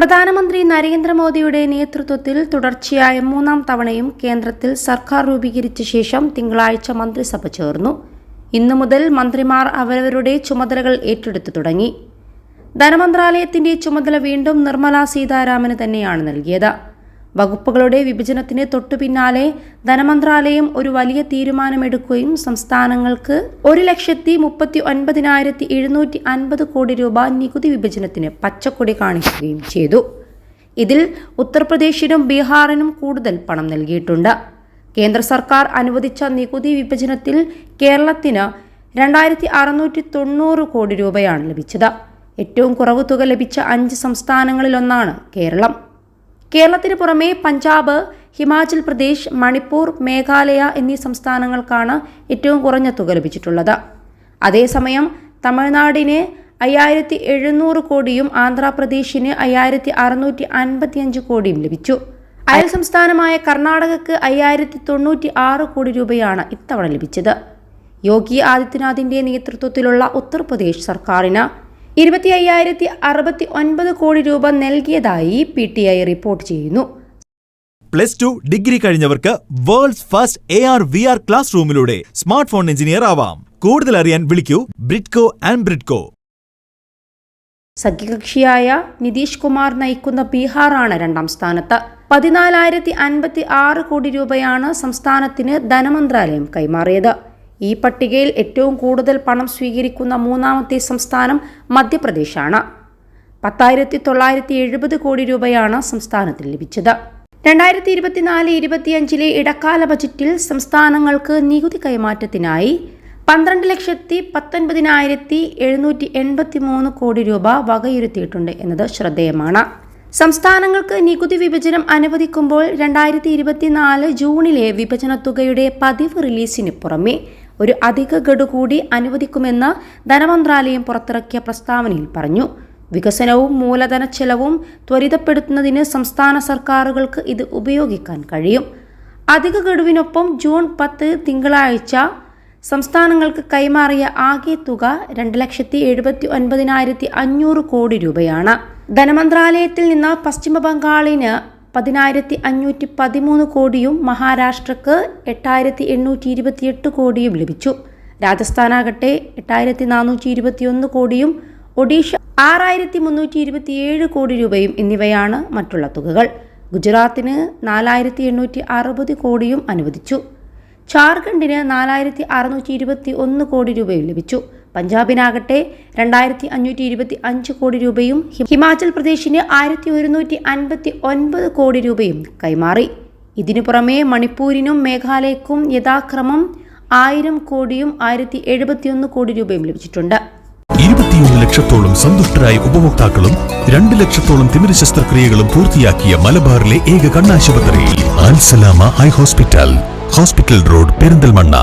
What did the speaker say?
പ്രധാനമന്ത്രി നരേന്ദ്രമോദിയുടെ നേതൃത്വത്തിൽ തുടർച്ചയായ മൂന്നാം തവണയും കേന്ദ്രത്തിൽ സർക്കാർ രൂപീകരിച്ച ശേഷം തിങ്കളാഴ്ച മന്ത്രിസഭ ചേർന്നു. ഇന്നു മുതൽ മന്ത്രിമാർ അവരവരുടെ ചുമതലകൾ ഏറ്റെടുത്തു തുടങ്ങി. ധനമന്ത്രാലയത്തിന്റെ ചുമതല വീണ്ടും നിർമ്മലാ സീതാരാമന് തന്നെയാണ് നൽകിയത്. വകുപ്പുകളുടെ വിഭജനത്തിന് തൊട്ടു പിന്നാലെ ധനമന്ത്രാലയം ഒരു വലിയ തീരുമാനമെടുക്കുകയും സംസ്ഥാനങ്ങൾക്ക് ഒരു ലക്ഷത്തി മുപ്പത്തി ഒൻപതിനായിരത്തി എഴുന്നൂറ്റി അൻപത് കോടി രൂപ നികുതി വിഭജനത്തിന് പച്ചക്കൊടി കാണിക്കുകയും ചെയ്തു. ഇതിൽ ഉത്തർപ്രദേശിനും ബീഹാറിനും കൂടുതൽ പണം നൽകിയിട്ടുണ്ട്. കേന്ദ്ര സർക്കാർ അനുവദിച്ച നികുതി വിഭജനത്തിൽ കേരളത്തിന് രണ്ടായിരത്തി അറുന്നൂറ്റി തൊണ്ണൂറ് കോടി രൂപയാണ് ലഭിച്ചത്. ഏറ്റവും കുറവ് തുക ലഭിച്ച അഞ്ച് സംസ്ഥാനങ്ങളിലൊന്നാണ് കേരളം. കേരളത്തിന് പുറമെ പഞ്ചാബ് ഹിമാചൽ പ്രദേശ് മണിപ്പൂർ മേഘാലയ എന്നീ സംസ്ഥാനങ്ങൾക്കാണ് ഏറ്റവും കുറഞ്ഞ തുക ലഭിച്ചിട്ടുള്ളത്. അതേസമയം തമിഴ്നാടിന് അയ്യായിരത്തി എഴുന്നൂറ് കോടിയും ആന്ധ്രാപ്രദേശിന് അയ്യായിരത്തി അറുന്നൂറ്റി അൻപത്തിയഞ്ച് കോടിയും ലഭിച്ചു. അയൽ സംസ്ഥാനമായ കർണാടകക്ക് അയ്യായിരത്തി തൊണ്ണൂറ്റി ആറ് കോടി രൂപയാണ് ഇത്തവണ ലഭിച്ചത്. യോഗി ആദിത്യനാഥിന്റെ നേതൃത്വത്തിലുള്ള ഉത്തർപ്രദേശ് സർക്കാരിന് ഇരുപത്തി അയ്യായിരത്തി അറുപത്തി ഒൻപത് കോടി രൂപ നൽകിയതായി പി ടി ഐ റിപ്പോർട്ട് ചെയ്യുന്നു. Plus two degree കഴിഞ്ഞവർക്ക് world's first A R V R class റൂമിലൂടെ smart phone engineer ആവാം. കൂടുതൽ അറിയാൻ വിളിക്കൂ ബ്രിഡ്കോ ആൻഡ് ബ്രിഡ്കോ. സഖ്യകക്ഷിയായ നിതീഷ് കുമാർ നയിക്കുന്ന ബീഹാറാണ് രണ്ടാം സ്ഥാനത്ത്. പതിനാലായിരത്തി അൻപത്തി ആറ് കോടി രൂപയാണ് സംസ്ഥാനത്തിന് ധനമന്ത്രാലയം കൈമാറിയത്. ഈ പട്ടികയിൽ ഏറ്റവും കൂടുതൽ പണം സ്വീകരിക്കുന്ന മൂന്നാമത്തെ സംസ്ഥാനം മധ്യപ്രദേശാണ്. പത്തായിരത്തി തൊള്ളായിരത്തി എഴുപത് കോടി രൂപയാണ് സംസ്ഥാനത്തിന് ലഭിച്ചത്. രണ്ടായിരത്തി ഇരുപത്തിനാല് ഇരുപത്തിയഞ്ചിലെ ഇടക്കാല ബജറ്റിൽ സംസ്ഥാനങ്ങൾക്ക് നികുതി കൈമാറ്റത്തിനായി പന്ത്രണ്ട് ലക്ഷത്തി പത്തൊൻപതിനായിരത്തി എഴുന്നൂറ്റി എൺപത്തി മൂന്ന് കോടി രൂപ വകയിരുത്തിയിട്ടുണ്ട് എന്നത് ശ്രദ്ധേയമാണ്. സംസ്ഥാനങ്ങൾക്ക് നികുതി വിഭജനം അനുവദിക്കുമ്പോൾ രണ്ടായിരത്തി ഇരുപത്തിനാല് ജൂണിലെ വിഭജന തുകയുടെ പതിവ് റിലീസിന് പുറമെ ഒരു അധിക ഗഡു കൂടി അനുവദിക്കുമെന്ന് ധനമന്ത്രാലയം പുറത്തിറക്കിയ പ്രസ്താവനയിൽ പറഞ്ഞു. വികസനവും മൂലധന ചെലവും ത്വരിതപ്പെടുത്തുന്നതിന് സംസ്ഥാന സർക്കാരുകൾക്ക് ഇത് ഉപയോഗിക്കാൻ കഴിയും. അധിക ഗഡുവിനൊപ്പം ജൂൺ പത്ത് തിങ്കളാഴ്ച സംസ്ഥാനങ്ങൾക്ക് കൈമാറിയ ആകെ തുക രണ്ട് ലക്ഷത്തി എഴുപത്തി ഒൻപതിനായിരത്തി അഞ്ഞൂറ് കോടി രൂപയാണ്. ധനമന്ത്രാലയത്തിൽ നിന്ന് പശ്ചിമ ബംഗാളിന് പതിനായിരത്തി അഞ്ഞൂറ്റി പതിമൂന്ന് കോടിയും മഹാരാഷ്ട്രക്ക് എട്ടായിരത്തി എണ്ണൂറ്റി ഇരുപത്തിയെട്ട് കോടിയും ലഭിച്ചു. രാജസ്ഥാനാകട്ടെ എട്ടായിരത്തി നാനൂറ്റി ഇരുപത്തിയൊന്ന് കോടിയും ഒഡീഷ ആറായിരത്തി മുന്നൂറ്റി ഇരുപത്തിയേഴ് കോടി രൂപയും എന്നിവയാണ് മറ്റുള്ള തുകകൾ. ഗുജറാത്തിന് നാലായിരത്തി എണ്ണൂറ്റി അറുപത് കോടിയും അനുവദിച്ചു. ജാർഖണ്ഡിന് നാലായിരത്തി അറുന്നൂറ്റി ഇരുപത്തി ഒന്ന് കോടി രൂപയും ലഭിച്ചു. പഞ്ചാബിനാകട്ടെ രണ്ടായിരത്തി അഞ്ഞൂറ്റി ഇരുപത്തി അഞ്ച് കോടി രൂപയും ഹിമാചൽ പ്രദേശിന് ആയിരത്തി ഒരുന്നൂറ്റി അൻപത്തി ഒൻപത് കോടി രൂപയും കൈമാറി. ഇതിനു പുറമെ മണിപ്പൂരിനും മേഘാലയക്കും യഥാക്രമം ആയിരം കോടിയും ആയിരത്തി എഴുപത്തിയൊന്ന് കോടി രൂപയും ലഭിച്ചിട്ടുണ്ട്. ഇരുപത്തിയൊന്ന് ലക്ഷത്തോളം സന്തുഷ്ടരായ ഉപഭോക്താക്കളും രണ്ട് ലക്ഷത്തോളം തിമിര ശസ്ത്രക്രിയകളും പൂർത്തിയാക്കിയ മലബാറിലെ ഏക കണ്ണാശുപത്രി Ansalama high hospital. Hospital road Perinthalmanna.